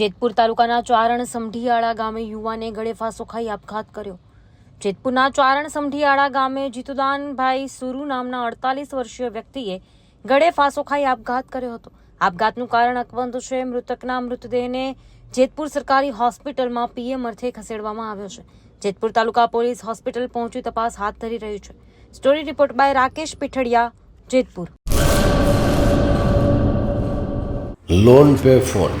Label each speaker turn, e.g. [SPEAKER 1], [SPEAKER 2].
[SPEAKER 1] જેતપુર તાલુકાના ચારણ સમઢીયાળા ગામે યુવાને ગળે ફાંસો ખાઈ આપઘાત કર્યો. જેતપુરના ચારણ સમઢીયાળા ગામે જીતુદાનભાઈ સુરુ નામના અડતાલીસ વર્ષીય વ્યક્તિએ ગળે ફાંસો ખાઈ આપઘાત કર્યો હતો. આપઘાતનું કારણ અકબંધ છે, મૃતકના મૃતદેહને જેતપુર સરકારી હોસ્પિટલમાં પીએમ અર્થે ખસેડવામાં આવ્યો છે. જેતપુર તાલુકા પોલીસ હોસ્પિટલ પહોંચી તપાસ હાથ ધરી રહ્યું છે. Story report by Rakesh Pithadiya, Jetpur.
[SPEAKER 2] Loan pay phone